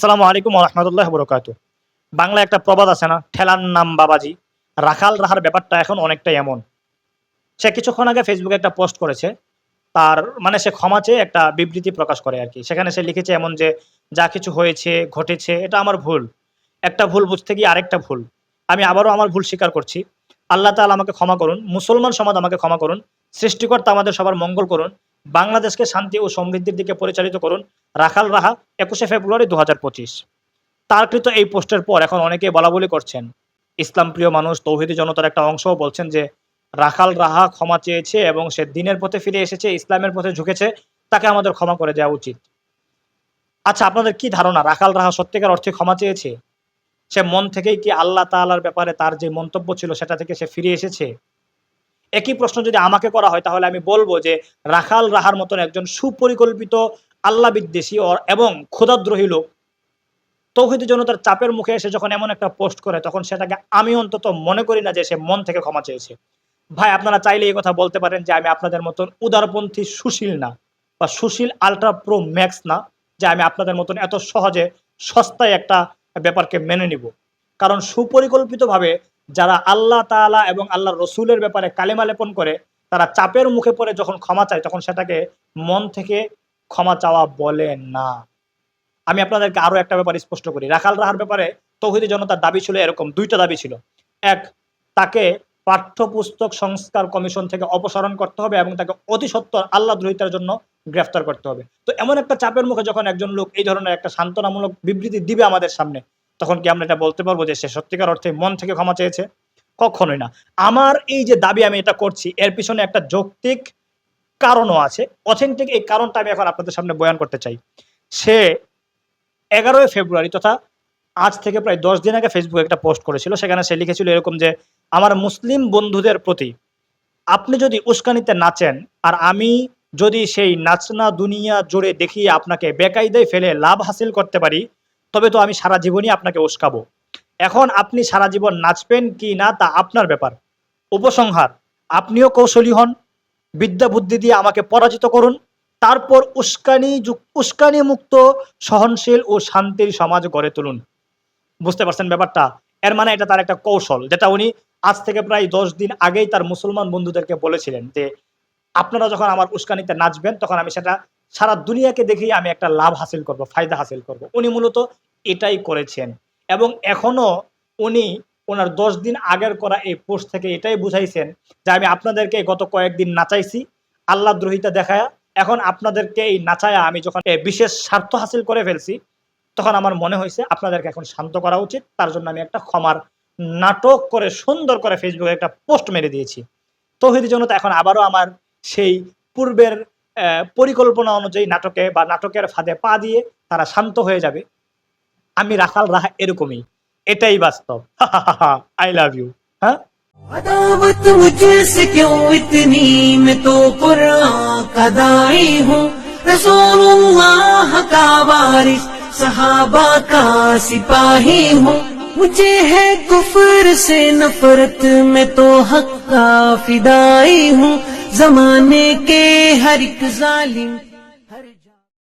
আসসালামু আলাইকুম রহমতুল্লাহ বরকাত বাংলা একটা প্রবাদ আছে না, ঠেলার নাম বাবাজি। রাখাল রাহার ব্যাপারটা এখন অনেকটা এমন। সে কিছুক্ষণ আগে ফেসবুকে একটা পোস্ট করেছে, তার মানে সে ক্ষমা চেয়ে একটা বিবৃতি প্রকাশ করে আর কি। সেখানে সে লিখেছে এমন যে, যা কিছু হয়েছে, ঘটেছে, এটা আমার ভুল। একটা ভুল বুঝতে গিয়ে আরেকটা ভুল। আমি আবারও আমার ভুল স্বীকার করছি। আল্লাহ তাআলা আমাকে ক্ষমা করুন। মুসলমান সমাজ আমাকে ক্ষমা করুন। সৃষ্টিকর্তা আমাদের সবার মঙ্গল করুন। বাংলাদেশকে শান্তি ও সমৃদ্ধির দিকে পরিচালিত করুন। রাখাল রাহা একুশে ফেব্রুয়ারি দুহাজার পঁচিশ। তার কৃত এই পোস্টের পর এখন অনেকে বলা বলি করছেন। ইসলাম প্রিয় মানুষ, তৌহিদি জনতার একটা অংশও বলছেন যে, রাখাল রাহা ক্ষমা চেয়েছে এবং সে দিনের পথে ফিরে এসেছে, ইসলামের পথে ঝুঁকেছে, তাকে আমাদের ক্ষমা করে দেওয়া উচিত। আচ্ছা আপনাদের কি ধারণা, রাখাল রাহা সত্যিকার অর্থে ক্ষমা চেয়েছে? সে মন থেকেই কি আল্লাহ তাআলার ব্যাপারে তার যে মন্তব্য ছিল, সেটা থেকে সে ফিরে এসেছে? একই প্রশ্ন যদি আমাকে করা হয়, তাহলে আমি বলব যে, রাখাল রাহার মতন একজন সুপরিকল্পিত আল্লাহ বিদ্বেষী এবং ক্ষুদাদ্রোহী লোক। তৌহিদি জনতার চাপের মুখে এসে যখন এমন একটা পোস্ট করে, তখন সেটাকে আমি অন্তত মনে করি না যে সে মন থেকে ক্ষমা চেয়েছে। ভাই, আপনারা চাইলে এই কথা বলতে পারেন যে আমি আপনাদের মতন উদারপন্থী সুশীল না বা সুশীল আলট্রা প্রো ম্যাক্স না, যে আমি আপনাদের মতন এত সহজে সস্তায় একটা ব্যাপারকে মেনে নিব। কারণ সুপরিকল্পিতভাবে যারা আল্লাহ তাআলা এবং আল্লাহ রসুলের ব্যাপারে কালেমা লেপন করে, তারা চাপের মুখে পড়ে যখন ক্ষমা চায়, তখন সেটাকে মন থেকে ক্ষমা চাওয়া বলে না। আমি আপনাদেরকে আরও একটা ব্যাপার স্পষ্ট করি। রাখাল রাহার ব্যাপারে তৌহিদি জনতার দাবি ছিল এরকম, দুইটা দাবি ছিল। এক, তাকে পাঠ্যপুস্তক সংস্কার কমিশন থেকে অপসারণ করতে হবে এবং তাকে অতি সত্বর আল্লাহ দ্রোহিতার জন্য গ্রেফতার করতে হবে। তো এমন একটা চাপের মুখে যখন একজন লোক এই ধরনের একটা সান্ত্বনামূলক বিবৃতি দিবে আমাদের সামনে, তখন কি আমরা এটা বলতে পারব যে সে সত্যিকার অর্থে মন থেকে ক্ষমা চেয়েছে? কখনোই না। আমার এই যে দাবি আমি এটা করছি, এর পিছনে একটা যৌক্তিক কারণও আছে। অথেন্টিক এই কারণটা আমি এখন আপনাদের সামনে বয়ান করতে চাই। সে এগারোই ফেব্রুয়ারি তথা আজ থেকে প্রায় দশ দিন আগে ফেসবুকে একটা পোস্ট করেছিল। সেখানে সে লিখেছিল এরকম যে, আমার মুসলিম বন্ধুদের প্রতি আপনি যদি উস্কানিতে নাচেন আর আমি যদি সেই নাচনা দুনিয়া জুড়ে দেখিয়ে আপনাকে বেকায়দায় ফেলে লাভ হাসিল করতে পারি, তবে তো আমি সারা জীবনই আপনাকে উস্কাবো। এখন আপনি সারা জীবন নাচবেন কি না তা আপনার ব্যাপার। উপসংহার, আপনিও কৌশলী হন বিদ্যা বুদ্ধি দিয়ে আমাকে পরাজিত করুন। তারপর উস্কানি উস্কানি মুক্ত, সহনশীল ও শান্তির সমাজ গড়ে তুলুন। বুঝতে পারছেন ব্যাপারটা? এর মানে এটা তার একটা কৌশল, যেটা উনি আজ থেকে প্রায় দশ দিন আগেই তার মুসলমান বন্ধুদেরকে বলেছিলেন যে, আপনারা যখন আমার উস্কানিতে নাচবেন, তখন আমি সেটা সারা দুনিয়াকে দেখেই আমি একটা লাভ হাসিল করব, ফায়দা হাসিল করব। উনি মূলত এটাই করেছেন। এবং এখনও উনি ওনার দশ দিন আগের করা এই পোস্ট থেকে এটাই বুঝাইছেন যে আমি আপনাদেরকে গত কয়েকদিন নাচাইছি, আল্লাহ দ্রোহিতা দেখায়া, এখন আপনাদেরকে এই নাচায়া আমি যখন বিশেষ স্বার্থ হাসিল করে ফেলছি, তখন আমার মনে হয়েছে আপনাদেরকে এখন শান্ত করা উচিত, তার জন্য আমি একটা ক্ষমার নাটক করে সুন্দর করে ফেসবুকে একটা পোস্ট মেরে দিয়েছি। তৌহিদি জনতা এখন আবারও আমার সেই পূর্বের পরিকল্পনা অনুযায়ী নাটকে বা নাটকের ফাঁদে পা দিয়ে তারা শান্ত হয়ে যাবে। আমি রাখাল রাহা এরকমই। এটাই বাস্তব আই লাভ ইউ হ্যাঁ अदावत मुझसे क्यों इतनी मैं तो कुरान का दाई हूँ रसूलुल्लाह का वारिस सहाबा का सिपाही हूँ मुझे है कुफर से नफरत मैं तो हक का फिदाई हूँ जमाने के हर एक जालिम